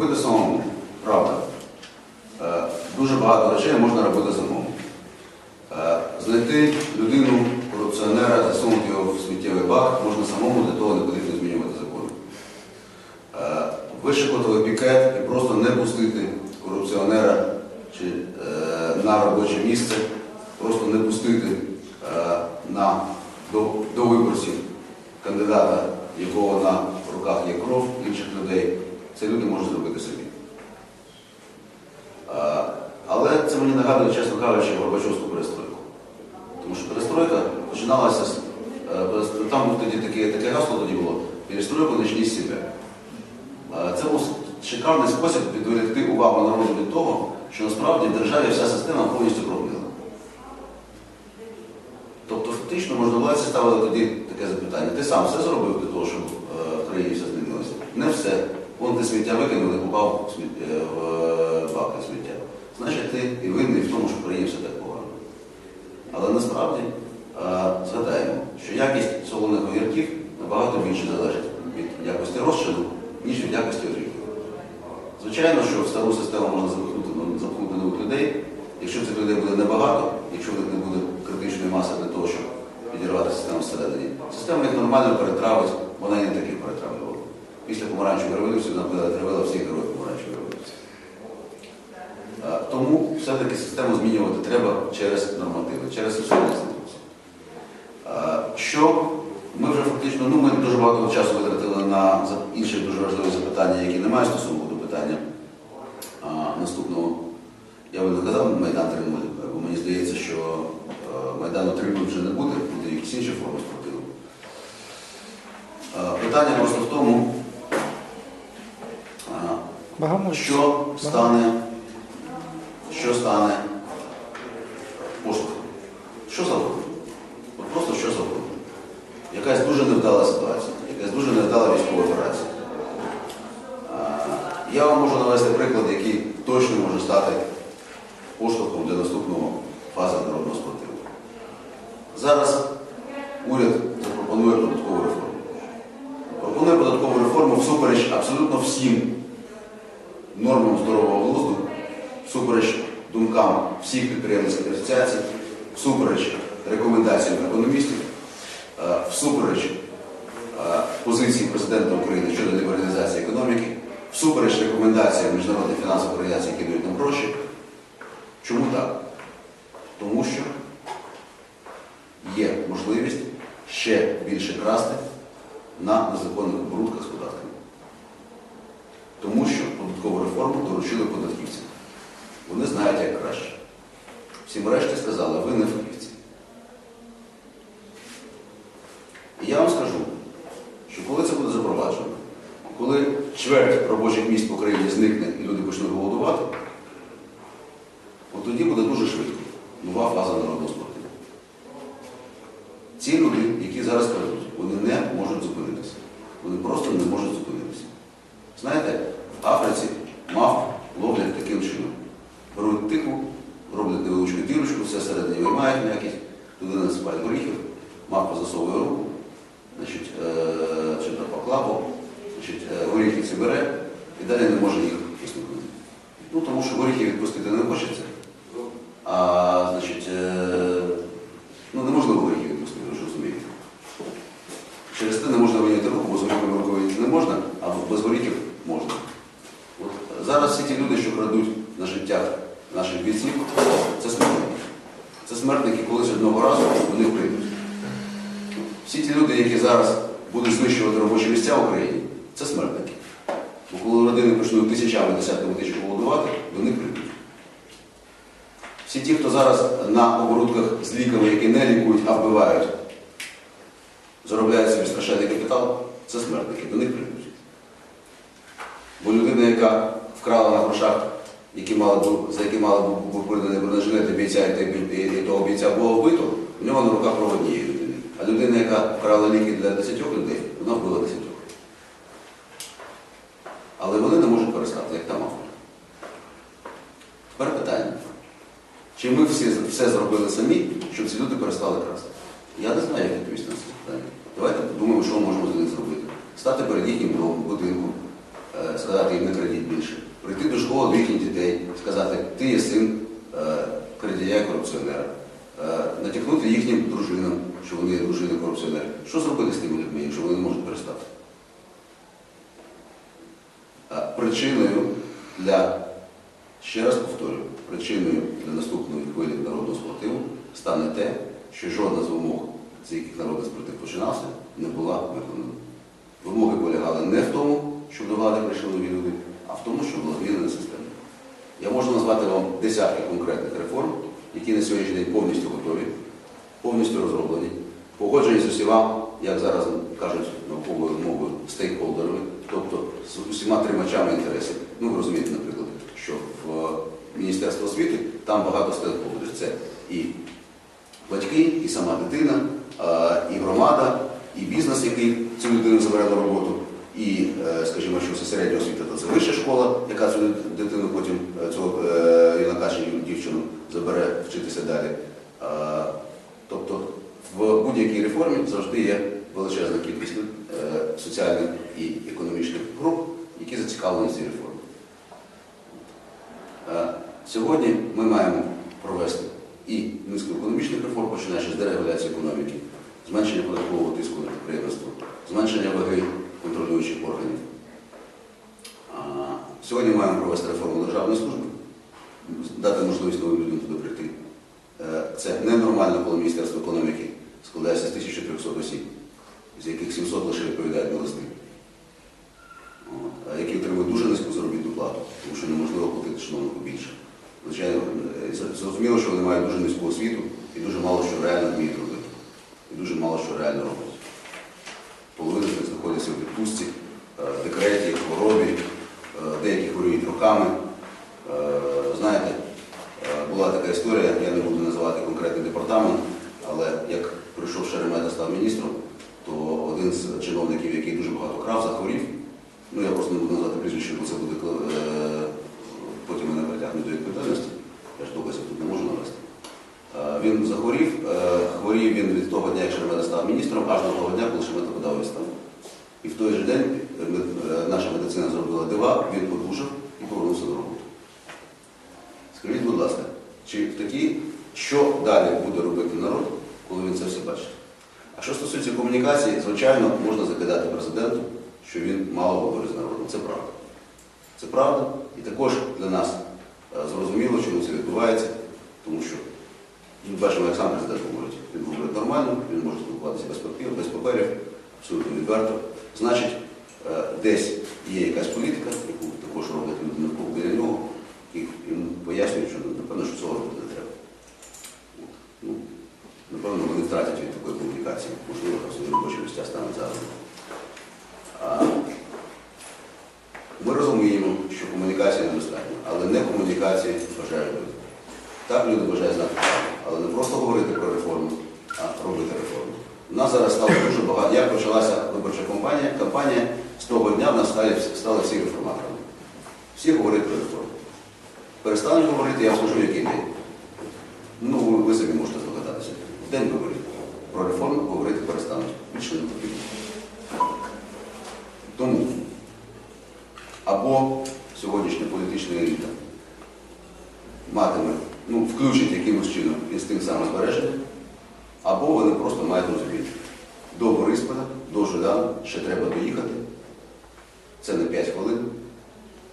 робити самому, правда. Е, Дуже багато речей можна робити самому. Е, Знайти людину, корупціонера, засунути його в сміттєвий бак можна самому, для того не потрібно змінювати закон. Е, пікет і просто не пустити корупціонера чи, на робоче місце, просто не пустити на, до, до виборців кандидата, якого на руках є кров інших людей. Це люди можуть зробити. Е, Але це мені нагадує, чесно кажучи, Горбачовську перестройку. Тому що перестройка починалася з. е, Там був тоді таке, таке гасло тоді було перестройку начни з себе. Е, Це був шикарний спосіб відволікти увагу народу від того, що насправді в державі вся система повністю прогнила. Тобто, фактично, можновладці ставили тоді таке запитання. Ти сам все зробив для того, щоб е, в країні все змінилося? Не все. Вон ти сміття викинув і попав е, в е, бак сміття. Значить, ти і винний в тому, що все так погано. Але насправді е, згадаємо, що якість солоних огірків набагато більше залежить від якості розчину, ніж від якості огірків. Звичайно, що в стару систему можна запихнути, ну, запхнути нових людей. Якщо цих людей буде небагато, якщо в них не буде критичної маси для того, щоб підірвати систему всередині, система їх нормально перетравить, вона не таких перетравлювала. Після помаранчевої революції вона перетравила всіх героїв помаранчевої революції. Е, Тому все-таки систему змінювати треба через нормативи, через соціальні інституції. Е, Що ми вже фактично, ну ми дуже багато часу витратили на інші дуже важливі запитання, які не мають стосунку до питання наступного. Я би не казав Майдан 3.0, бо мені здається, що е, Майдану 3.0 вже не буде, буде якісь інші форми спротиву. Е, Питання просто в тому, Багамут. що стане, що стане поштовхом? Що завгодно? Просто що завгодно. Якась дуже невдала ситуація, якась дуже невдала військова операція. Я вам можу навести приклад, який точно може стати поштовхом для наступного фази народного спротиву. Зараз уряд запропонує податкову реформу. Пропонує податкову реформу всупереч абсолютно всім всіх підприємницьких асоціацій, всупереч рекомендаціям економістів, е, всупереч е, позиції президента України щодо лібералізації економіки, всупереч рекомендаціям міжнародних фінансових організацій, які дають нам гроші. Чому так? Тому що є можливість ще більше красти на незаконних оборудках з податками. Тому що податкову реформу доручили податківцям. Вони знають, як краще. Всім решті сказали, ви не фахівці. І я вам скажу, що коли це буде запроваджено, коли чверть робочих місць по країні зникне і люди почнуть голодувати, от тоді буде дуже швидко нова фаза народного спорту. Ці люди, які зараз крадуть, вони не можуть зупинитися. Вони просто не можуть зупинитися. Знаєте, в Африці мав ловлять таким чином. Беруть тиху, роблять невеличку дірочку, все всередині виймають м'якість, туди насипають горіхів, мавпа засовує руку, значить, е, чи то по значить, е, горіхи ці бере і далі не може їх висмикнути. Ну, тому що горіхи відпустити не хочеться. А, значить, е, ну, неможливо горіхи відпустити, ви ж розумієте. Через те не можна виняти руку, бо з горіхами виняти не можна, а без горіхів можна. От зараз всі ті люди, що крадуть на життях наших бійців, це смертники. Це смертники колись одного разу вони прийдуть. Всі ті люди, які зараз будуть знищувати робочі місця в Україні, це смертники. Бо коли родини почнуть тисячами, десятками тисяч голодувати, до них прийдуть. Всі ті, хто зараз на оборудках з ліками, які не лікують, а вбивають, заробляють собі страшенний капітал, це смертники, до них прийдуть. Бо людина, яка вкрала на грошах, які мали за які мали б був приданий бронежилет і бійця, і, того бійця було вбито, у нього на руках кров однієї людини. А людина, яка вкрала ліки для 10 людей, вона вбила 10. Але вони не можуть перестати, як там автор. Тепер питання. Чи ми всі, все зробили самі, щоб ці люди перестали красти? Я не знаю, як відповісти на це питання. Давайте подумаємо, що ми можемо з ними зробити. Стати перед їхнім домом, будинком, е, сказати їм не крадіть більше. Прийти до школи їхніх дітей, сказати, ти є син е, крадія і корупціонера. Е, Натякнути їхнім дружинам, що вони дружини корупціонери. Що зробити з тими людьми, якщо вони не можуть перестати? Е, Причиною для, ще раз повторюю, причиною для наступної хвилі народного спротиву стане те, що жодна з вимог, з яких народний спротив починався, не була виконана. Вимоги полягали не в тому, щоб до влади прийшли нові люди, а в тому, щоб була змінена система. Я можу назвати вам десятки конкретних реформ, які на сьогоднішній день повністю готові, повністю розроблені, погоджені з усіма, як зараз кажуть науковою мовою, стейкхолдерами, тобто з усіма тримачами інтересів. Ну, ви розумієте, наприклад, що в Міністерство освіти там багато стейкхолдерів. Це і батьки, і сама дитина, і громада, і бізнес, який цю людину забере на роботу, і, е, скажімо, що середня освіта, то це вища школа, яка цю дитину потім е, цього е, юнака чи дівчину забере вчитися далі. Тобто в будь-якій реформі завжди є величезна кількість соціальних і економічних груп, які зацікавлені реформі. Е, Сьогодні ми маємо провести і низку економічних реформ, починаючи з дерегуляції економіки, зменшення податкового тиску на підприємство, зменшення ваги контролюючих органів. Сьогодні маємо провести реформу державної служби, дати можливість новим людям туди прийти. Е, Це ненормально, коли Міністерство економіки складається з 1300 осіб, з яких 700 лише відповідають на листи, От, а які отримують дуже низьку заробітну плату, тому що неможливо платити чиновнику більше. Звичайно, е, з- зрозуміло, що вони мають дуже низьку освіту і дуже мало що реально вміють робити. І дуже мало що реально роблять. Половина з них знаходиться в відпустці, е, в декреті, в хворобі, е, деякі хворіють роками. Е, Знаєте, е, була така історія, я не буду називати конкретний департамент, але як прийшов Шеремета став міністром, то один з чиновників, який дуже багато крав, захворів. Ну, я просто не буду назвати прізвище, бо це буде е, потім мене притягнуть до відповідальності. Я ж доказів тут не можу навести. Е, Він захворів, е, хворів він від того дня, як Шеремета став міністром, аж до того дня, коли Шеремета подав відставку. І в той же день наша медицина зробила дива, він одужав і повернувся до роботи. Скажіть, будь ласка, чи в такі, що далі буде робити народ, коли він це все бачить? А що стосується комунікації, звичайно, можна закидати президенту, що він мало говорить з народом. Це правда. Це правда. І також для нас е, зрозуміло, чому це відбувається, тому що ми бачимо, як сам президент говорить. Він говорить нормально, він може спілкуватися без папірів, без паперів, абсолютно відверто. Значить, е, десь є якась політика, яку також роблять люди навколо біля нього, і йому пояснюють, що напевно, що цього робити не треба. Ну, напевно, вони втратять від. Можливо, свої робочі місця стануть зараз. Ми розуміємо, що комунікація недостатня, але не комунікації бажають люди. Так люди бажають знати правду, але не просто говорити про реформу, а робити реформу. У нас зараз стало дуже багато. Як почалася виборча кампанія, кампанія з того дня в нас стали, стали всі реформаторами. Всі говорять про реформу. Перестануть говорити, я скажу, який день. Ну, ви, ви самі можете здогадатися. День виборів про реформу не потрібно. Тому або сьогоднішня політична еліта матиме, ну, включить якимось чином інстинкт самозбереження, або вони просто мають розуміти. До Борисполя, до Жуляна ще треба доїхати. Це не 5 хвилин,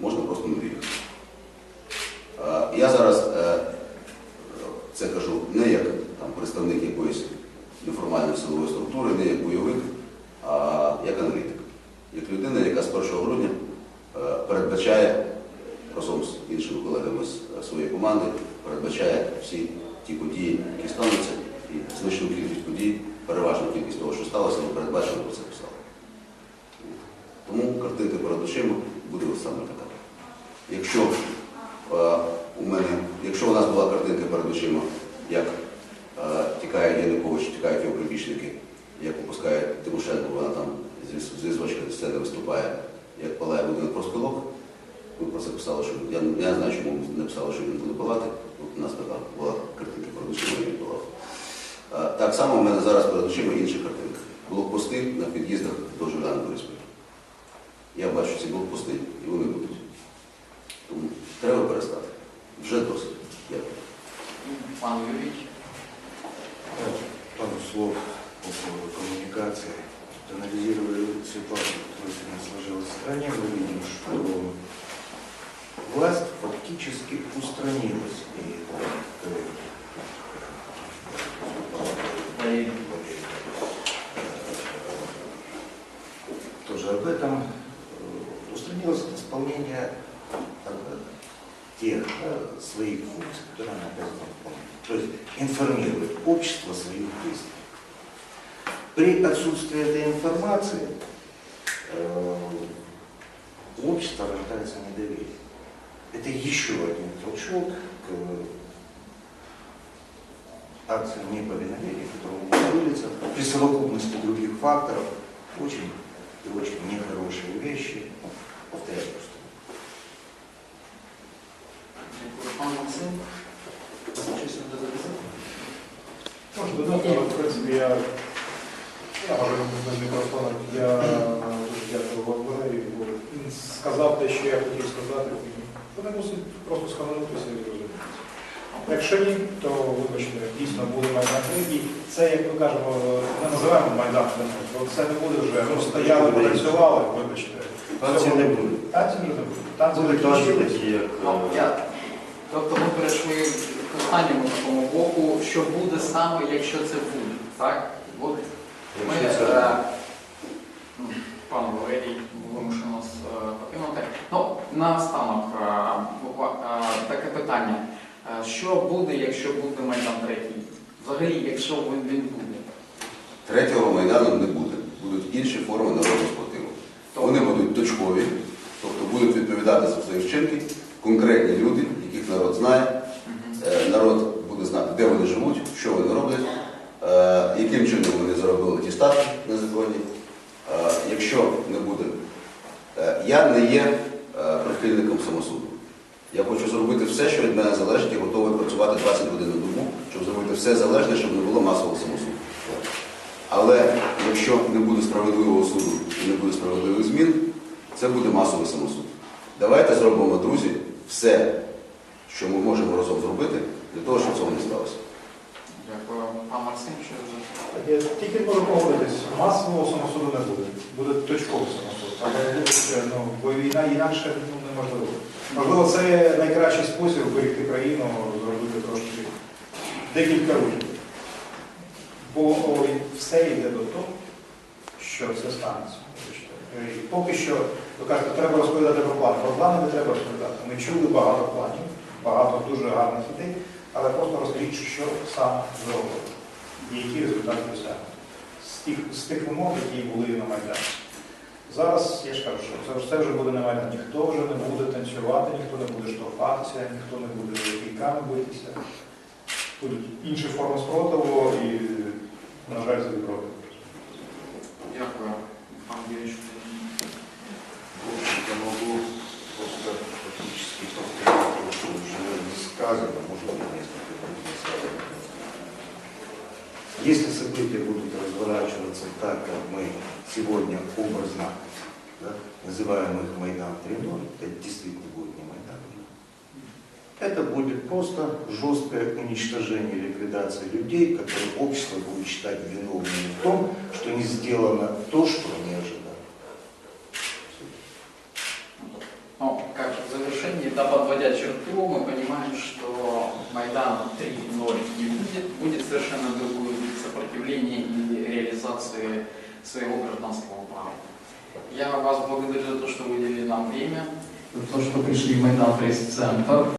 можна просто не доїхати. Е, Я зараз е, це кажу не як там, представник якоїсь неформальної силової структури, не як бойовик, а як аналітик. Як людина, яка з 1 грудня е, передбачає разом з іншими колегами з е, своєї команди, передбачає всі ті події, які стануться, і значну подій, переважну кількість того, що сталося, ми передбачено про це писали. Тому картинка перед очима буде саме така. Якщо е, у мене, якщо у нас була картинка перед очима, як е, тікає Янукович, тікають його прибічники, як опускає Тимошенко, вона там зі звички сцени виступає, як палає будинок профспілок, ми про це писали, що я, я не знаю, чому ми не що він буде палати. У нас така була картинка перед очима, і він палав. Е, Так само у мене зараз перед очима інша картинка. Блокпости на під'їздах до Жуляна Борисполя. Я бачу ці блокпости, і вони будуть. Тому треба перестати. Вже досить. Дякую. Пан Юрій. Пару слов по поводу коммуникации. Анализировали ситуацию, которая сегодня сложилась в стране, мы видим, что власть фактически устранилась. И информирует общество своих действиях. При отсутствии этой информации э, у общества рождается недоверие. Это еще один толчок к акции неповиновения, которая вылиться при совокупности других факторов очень и очень нехорошие вещи. Повторяю мікрофона, я дуже дякую Валерію, він сказав те, що я хотів сказати. Вони мусить просто схаменутися і зрозуміти. Якщо ні, то вибачте, дійсно буде Майдан І це, як ми кажемо, не називаємо Майдан бо це не буде вже, ну стояли, працювали, вибачте. Танців не буде. Танці вже не буде. Танці Будуть танці закінчились. такі, як Ну, я- Тобто ми перейшли к останньому такому блоку, що буде саме, якщо це буде. Так? От ми, ну, пан Валерій вимушено нас е, покинути. Ну, наостанок е, таке питання. Що буде, якщо буде Майдан третій? Взагалі, якщо він, буде? Третього майдану не буде. Будуть інші форми народного спротиву. Вони будуть точкові, тобто будуть відповідати за свої вчинки конкретні люди, яких народ знає. Е, Народ буде знати, де вони живуть, що вони роблять, е, яким чином вони заробили ті статки незаконні. Е, Якщо не буде, Е, я не є е, прихильником самосуду. Я хочу зробити все, що від мене залежить, і готовий працювати 20 годин на добу, щоб зробити все залежне, щоб не було масового самосуду. Але якщо не буде справедливого суду і не буде справедливих змін, це буде масовий самосуд. Давайте зробимо, друзі, все, що ми можемо разом зробити, для того, щоб цього не сталося. Дякую. Пан Максим, що ви? Я тільки можу погодитись, масового самосуду не буде. Буде точковий самосуд. Але ну, бо війна інакше ну, неможливо. Можливо, це найкращий спосіб вберегти країну, зробити трошки декілька років. Бо все йде до того, що це станеться. І поки що, ви кажете, треба розповідати про плани. Про плани не треба розповідати. Ми чули багато планів, багато дуже гарних ідей, але просто розкажіть, що саме зроблено і які результати досягнуті. З тих, з тих вимог, які були на Майдані. Зараз я ж кажу, що це, це вже буде на Майдані. Ніхто вже не буде танцювати, ніхто не буде штовхатися, ніхто не буде кійками битися. Будуть інші форми спротиву і, на жаль, заброди. Дякую. Пан Юрій, що ви? В общем-то, могу просто фактически повторить то, что уже сказано, может быть, несколько других сказано. Если события будут разворачиваться так, как мы сегодня образно да, называем их Майдан 3.0, это действительно будет не Майдан 3.0. Это будет просто жесткое уничтожение, ликвидация людей, которые общество будет считать виновными в том, что не сделано то, что они ожидали. Ну, как в завершении, да, подводя черту, мы понимаем, что Майдан 3.0 не будет, будет совершенно другой вид сопротивления и реализации своего гражданского права. Я вас благодарю за то, что вы уделили нам время, за то, что пришли мы на Пресс-центр.